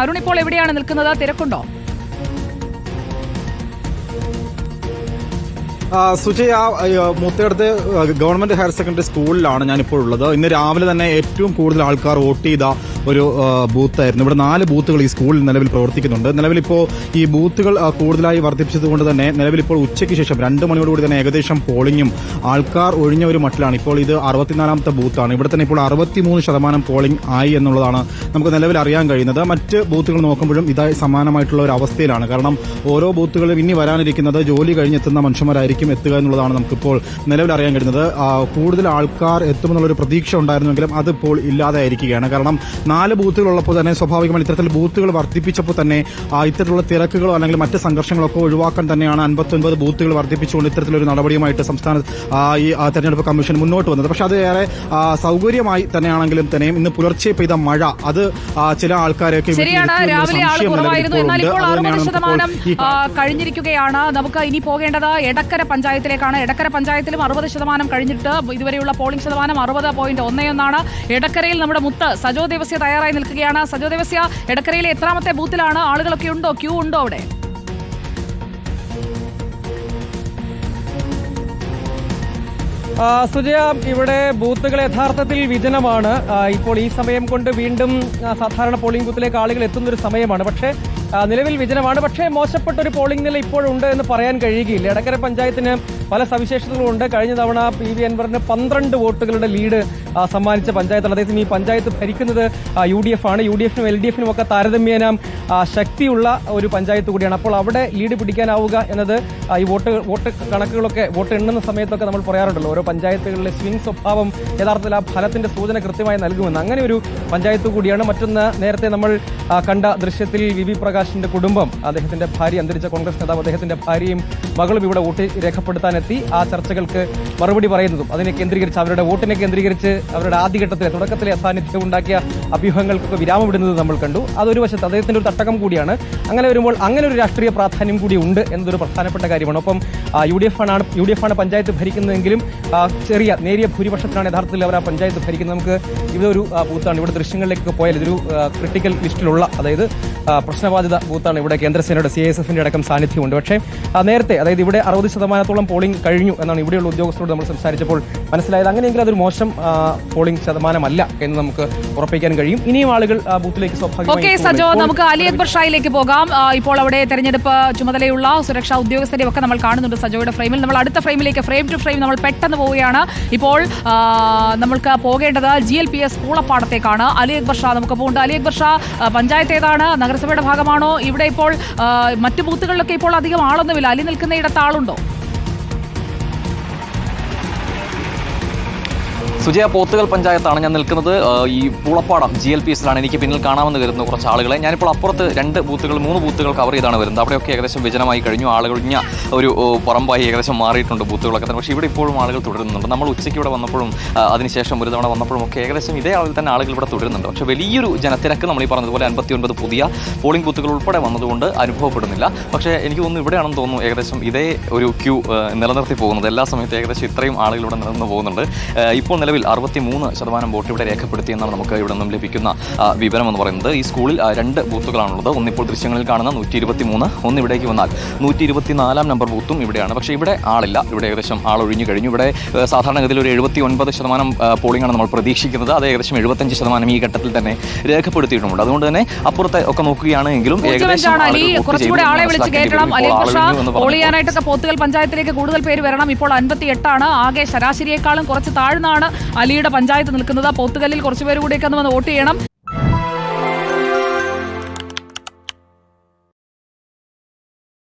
അരുൺ ഇപ്പോൾ എവിടെയാണ് നിൽക്കുന്നത്? തിരക്കുണ്ടോ? സുജയ് ആ മൂത്തയിടത്ത് ഗവൺമെന്റ് ഹയർ സെക്കൻഡറി സ്കൂളിലാണ് ഞാനിപ്പോൾ ഉള്ളത്. ഇന്ന് രാവിലെ തന്നെ ഏറ്റവും കൂടുതൽ ആൾക്കാർ വോട്ട് ചെയ്ത ഒരു ബൂത്തായിരുന്നു. ഇവിടെ നാല് ബൂത്തുകൾ ഈ സ്കൂളിൽ നിലവിൽ പ്രവർത്തിക്കുന്നുണ്ട്. നിലവിലിപ്പോൾ ഈ ബൂത്തുകൾ കൂടുതലായി വർദ്ധിപ്പിച്ചതുകൊണ്ട് തന്നെ നിലവിലിപ്പോൾ ഉച്ചയ്ക്ക് ശേഷം രണ്ട് മണിയോടുകൂടി തന്നെ ഏകദേശം പോളിംഗും ആൾക്കാർ ഒഴിഞ്ഞ ഒരു മട്ടിലാണ്. ഇപ്പോൾ ഇത് അറുപത്തിനാലാമത്തെ ബൂത്താണ്. ഇവിടെ തന്നെ ഇപ്പോൾ അറുപത്തിമൂന്ന് ശതമാനം പോളിംഗ് ആയി എന്നുള്ളതാണ് നമുക്ക് നിലവിൽ അറിയാൻ കഴിയുന്നത്. മറ്റ് ബൂത്തുകൾ നോക്കുമ്പോഴും ഇതായി സമാനമായിട്ടുള്ള ഒരു അവസ്ഥയിലാണ്. കാരണം ഓരോ ബൂത്തുകളും ഇനി വരാനിരിക്കുന്നത് ജോലി കഴിഞ്ഞെത്തുന്ന മനുഷ്യന്മാരായിരിക്കും. എത്തുക എന്നുള്ളതാണ് നമുക്കിപ്പോൾ നിലവിൽ അറിയാൻ കഴിയുന്നത്. ആ, കൂടുതൽ ആൾക്കാർ എത്തുമെന്നുള്ളൊരു പ്രതീക്ഷ ഉണ്ടായിരുന്നെങ്കിലും അതിപ്പോൾ ഇല്ലാതെ ആയിരിക്കുകയാണ് കാരണം നാല് ബൂത്തുകളുള്ളപ്പോൾ തന്നെ സ്വാഭാവികമായി ഇത്തരത്തിൽ ബൂത്തുകൾ വർദ്ധിപ്പിച്ചപ്പോൾ തന്നെ ഇത്തരത്തിലുള്ള തിരക്കുകളോ അല്ലെങ്കിൽ മറ്റ് സംഘർഷങ്ങളൊക്കെ ഒഴിവാക്കാൻ തന്നെയാണ് അൻപത്തൊൻപത് ബൂത്തുകൾ വർദ്ധിപ്പിച്ചുകൊണ്ട് ഇത്തരത്തിലൊരു നടപടിയുമായിട്ട് സംസ്ഥാന ഈ തെരഞ്ഞെടുപ്പ് കമ്മീഷൻ മുന്നോട്ട് വന്നത്. പക്ഷേ അത് ഏറെ സൗകര്യമായി തന്നെയാണെങ്കിലും തന്നെയും ഇന്ന് പുലർച്ചെ പെയ്ത മഴ അത് ചില ആൾക്കാരെയൊക്കെ കഴിഞ്ഞിരിക്കുകയാണ്. നമുക്ക് ഇനി പോകേണ്ടത് എടക്കര പഞ്ചായത്തിലേക്കാണ്. എടക്കര പഞ്ചായത്തിലും അറുപത് ശതമാനം കഴിഞ്ഞിട്ട് ഇതുവരെയുള്ള പോളിംഗ് ശതമാനം അറുപത് പോയിന്റ് ഒന്നേ ഒന്നാണ് എടക്കരയിൽ നമ്മുടെ മുത്ത് സജോ ദേവസ്യ തയ്യാറായി നിൽക്കുകയാണ്. സജോ ദേവസ്യ എടക്കരയിലെ എത്രാമത്തെ ബൂത്തിലാണ്? ആളുകളൊക്കെ ഉണ്ടോ? ക്യൂ ഉണ്ടോ അവിടെ? സുജയ ഇവിടെ ബൂത്തുകൾ യഥാർത്ഥത്തിൽ വിജനമാണ്. ഇപ്പോൾ ഈ സമയം കൊണ്ട് വീണ്ടും സാധാരണ പോളിംഗ് ബൂത്തിലേക്ക് ആളുകൾ എത്തുന്ന ഒരു സമയമാണ്. പക്ഷേ നിലവിൽ വിജനമാണ്. പക്ഷേ മോശപ്പെട്ട ഒരു പോളിംഗ് നില ഇപ്പോഴുണ്ട് എന്ന് പറയാൻ കഴിയുകയില്ല. എടക്കര പഞ്ചായത്തിന് പല സവിശേഷതകളും ഉണ്ട് കഴിഞ്ഞ തവണ പി വി അൻവറിന് പന്ത്രണ്ട് വോട്ടുകളുടെ ലീഡ് സമ്മാനിച്ച പഞ്ചായത്താണ്. അതേസമയം ഈ പഞ്ചായത്ത് ഭരിക്കുന്നത് യു ഡി എഫ് ആണ് യു ഡി എഫിനും എൽ ഡി എഫിനും ഒക്കെ താരതമ്യേന ശക്തിയുള്ള ഒരു പഞ്ചായത്ത് കൂടിയാണ്. അപ്പോൾ അവിടെ ലീഡ് പിടിക്കാനാവുക എന്നത് ഈ വോട്ട് വോട്ട് കണക്കുകളൊക്കെ വോട്ട് എണ്ണുന്ന സമയത്തൊക്കെ നമ്മൾ പറയാറുണ്ടല്ലോ. ഓരോ പഞ്ചായത്തുകളിലെ സ്വിംഗ് സ്വഭാവം യഥാർത്ഥത്തിൽ ആ ഫലത്തിന്റെ സൂചന കൃത്യമായി നൽകുമെന്ന്. അങ്ങനെ ഒരു പഞ്ചായത്ത് കൂടിയാണ്. മറ്റൊന്ന് നേരത്തെ നമ്മൾ കണ്ട ദൃശ്യത്തിൽ വി വി പ്രകാശിന്റെ കുടുംബം അദ്ദേഹത്തിന്റെ ഭാര്യ അന്തരിച്ച കോൺഗ്രസ് നേതാവ് അദ്ദേഹത്തിന്റെ ഭാര്യയും മകളും ഇവിടെ വോട്ട് രേഖപ്പെടുത്താനെത്തി ആ ചർച്ചകൾക്ക് മറുപടി പറയുന്നതും. അതിനെ കേന്ദ്രീകരിച്ച് അവരുടെ വോട്ടിനെ കേന്ദ്രീകരിച്ച് അവരുടെ ആദ്യഘട്ടത്തിലെ തുടക്കത്തിലെ അസാന്നിധ്യം ഉണ്ടാക്കിയ അഭ്യൂഹങ്ങൾക്കൊക്കെ വിരാമമിടുന്നത് നമ്മൾ കണ്ടു. അതൊരു വശത്ത് അദ്ദേഹത്തിന്റെ ഒരു തട്ടകം കൂടിയാണ്. അങ്ങനെ വരുമ്പോൾ അങ്ങനെ ഒരു രാഷ്ട്രീയ പ്രാധാന്യം കൂടി ഉണ്ട് എന്നതൊരു പ്രധാനപ്പെട്ട കാര്യമാണ്. ഒപ്പം യു ഡി എഫ് ആണ് യു ഡി എഫ് ആണ് പഞ്ചായത്ത് ഭരിക്കുന്നതെങ്കിലും ചെറിയ നേരിയ ഭൂരിപക്ഷത്തിനാണ് യഥാർത്ഥത്തിൽ അവർ ആ പഞ്ചായത്ത് ഭരിക്കുന്നത്. നമുക്ക് ഇതൊരു ബൂത്താണ്. ഇവിടെ ദൃശ്യങ്ങളിലേക്ക് പോയാൽ ഇതൊരു ക്രിട്ടിക്കൽ ലിസ്റ്റിലുള്ള അതായത് ആ, ബൂത്താണ് ഇവിടെ കേന്ദ്രസേനയുടെ സി എസ് എഫിന്റെ അടക്കം സാന്നിധ്യമുണ്ട്. പക്ഷേ നേരത്തെ അതായത് ഇവിടെ അറുപത് ശതമാനത്തോളം പോളിംഗ് കഴിഞ്ഞു എന്നാണ് ഇവിടെയുള്ള ഉദ്യോഗസ്ഥരോട് നമ്മൾ സംസാരിച്ചപ്പോൾ മനസ്സിലായത്. അങ്ങനെയെങ്കിൽ അതൊരു മോശം പോളിംഗ് ശതമാനമല്ല എന്ന് നമുക്ക് ഉറപ്പിക്കാൻ കഴിയും. ഇനിയും ആളുകൾ ബൂത്തിലേക്ക് സ്വാഭാവികമായി സജോ നമുക്ക് അലി അക്ബർ ഷായിലേക്ക് പോകാം. ഇപ്പോൾ അവിടെ തെരഞ്ഞെടുപ്പ് ചുമതലയുള്ള സുരക്ഷാ ഉദ്യോഗസ്ഥരെ ഒക്കെ നമ്മൾ കാണുന്നുണ്ട് സജോയുടെ ഫ്രെയിമിൽ. നമ്മൾ അടുത്ത ഫ്രെയിമിലേക്ക് ഫ്രെയിം ടു ഫ്രെയിം നമ്മൾ പെട്ടെന്ന് പോവുകയാണ്. ഇപ്പോൾ നമ്മൾക്ക് പോകേണ്ടത് ജി എൽ പി എസ് പൂളപ്പാടത്തേക്കാണ്. അലി അക്ബർ ഷാ നമുക്ക് പോകേണ്ടത് അലി അക്ബർ ഷാ പഞ്ചായത്ത് ഏതാണ്? നഗരസഭയുടെ ഭാഗമാണോ? ഇവിടെ ഇപ്പോൾ മറ്റു ബൂത്തുകളിലൊക്കെ ഇപ്പോൾ അധികം ആളൊന്നുമില്ല. അലി നിൽക്കുന്ന ഇടത്ത് ആളുണ്ടോ? സുജയ പോത്തുകൾ പഞ്ചായത്താണ് ഞാൻ നിൽക്കുന്നത്. ഈ പൂളപ്പാടം ജി എൽ പി എസിലാണ് എനിക്ക് പിന്നിൽ കാണാമെന്ന് കരുതുന്ന കുറച്ച് ആളുകളെ. ഞാനിപ്പോൾ അപ്പുറത്ത് രണ്ട് ബൂത്തുകൾ മൂന്ന് ബൂത്തുകൾ കവർ ചെയ്താണ് വരുന്നത്. അവിടെയൊക്കെ ഏകദേശം വിജനമായി കഴിഞ്ഞു. ആളുകൾ ഒരു പുറമ്പായി ഏകദേശം മാറിയിട്ടുണ്ട് ബൂത്തുകളൊക്കെ തന്നെ. പക്ഷേ ഇവിടെ ഇപ്പോഴും ആളുകൾ തുടരുന്നുണ്ട്. നമ്മൾ ഉച്ചയ്ക്ക് ഇവിടെ വന്നപ്പോഴും അതിനുശേഷം ഒരു തവണ വന്നപ്പോഴും ഒക്കെ ഏകദേശം ഇതേ അളവിൽ തന്നെ ആളുകൾ ഇവിടെ തുടരുന്നുണ്ട്. പക്ഷേ വലിയൊരു ജനത്തിരക്ക് നമ്മൾ ഈ പറഞ്ഞതുപോലെ അൻപത്തി ഒൻപത് പുതിയ പോളിംഗ് ബൂത്തുകൾ ഉൾപ്പെടെ വന്നതുകൊണ്ട് അനുഭവപ്പെടുന്നില്ല. പക്ഷേ എനിക്ക് തോന്നുന്നു ഇവിടെയാണെന്ന് തോന്നുന്നു ഏകദേശം ഇതേ ഒരു ക്യൂ നിലനിർത്തി പോകുന്നത്. എല്ലാ സമയത്തും ഏകദേശം ഇത്രയും ആളുകൾ ഇവിടെ നിലനിന്ന് പോകുന്നുണ്ട്. ഇപ്പോൾ നിലവിൽ അറുപത്തി മൂന്ന് ശതമാനം വോട്ട് ഇവിടെ രേഖപ്പെടുത്തിയെന്നാണ് നമുക്ക് ഇവിടെ നിന്നും ലഭിക്കുന്ന വിവരം എന്ന് പറയുന്നത്. ഈ സ്കൂളിൽ രണ്ട് ബൂത്തുകളാണുള്ളത്. ഒന്നിപ്പോൾ ദൃശ്യങ്ങളിൽ കാണുന്ന നൂറ്റി ഇരുപത്തി മൂന്ന് ഒന്ന് ഇവിടേക്ക് വന്നാൽ നൂറ്റി ഇരുപത്തിനാലാം നമ്പർ ബൂത്തും ഇവിടെയാണ്. പക്ഷേ ഇവിടെ ആളില്ല. ഇവിടെ ഏകദേശം ആൾ ഒഴിഞ്ഞു കഴിഞ്ഞു. ഇവിടെ സാധാരണഗതിയിൽ ഒരു എഴുപത്തി ഒൻപത് ശതമാനം പോളിംഗ് ആണ് നമ്മൾ പ്രതീക്ഷിക്കുന്നത്. അത് ഏകദേശം എഴുപത്തഞ്ച് ശതമാനം ഈ ഘട്ടത്തിൽ തന്നെ രേഖപ്പെടുത്തിയിട്ടുമുണ്ട് അതുകൊണ്ട് തന്നെ അപ്പുറത്തെ ഒക്കെ ഏകദേശം പോൾ പറഞ്ഞപ്പോൾ ചെയ്യാനായിട്ടൊക്കെ പോത്തുകൽ പഞ്ചായത്തിലേക്ക് കൂടുതൽ പേര് വരണം. ഇപ്പോൾ അൻപത്തി എട്ടാണ് ആകെ ശരാശരിയേക്കാളും കുറച്ച് താഴ്ന്നാണ്. അലിയുടെ പഞ്ചായത്ത് നിൽക്കുന്നത്. പോത്തുകല്ലിൽ കുറച്ചുപേർ കൂടിയൊക്കെ ഒന്ന് വന്ന് വോട്ട് ചെയ്യണം.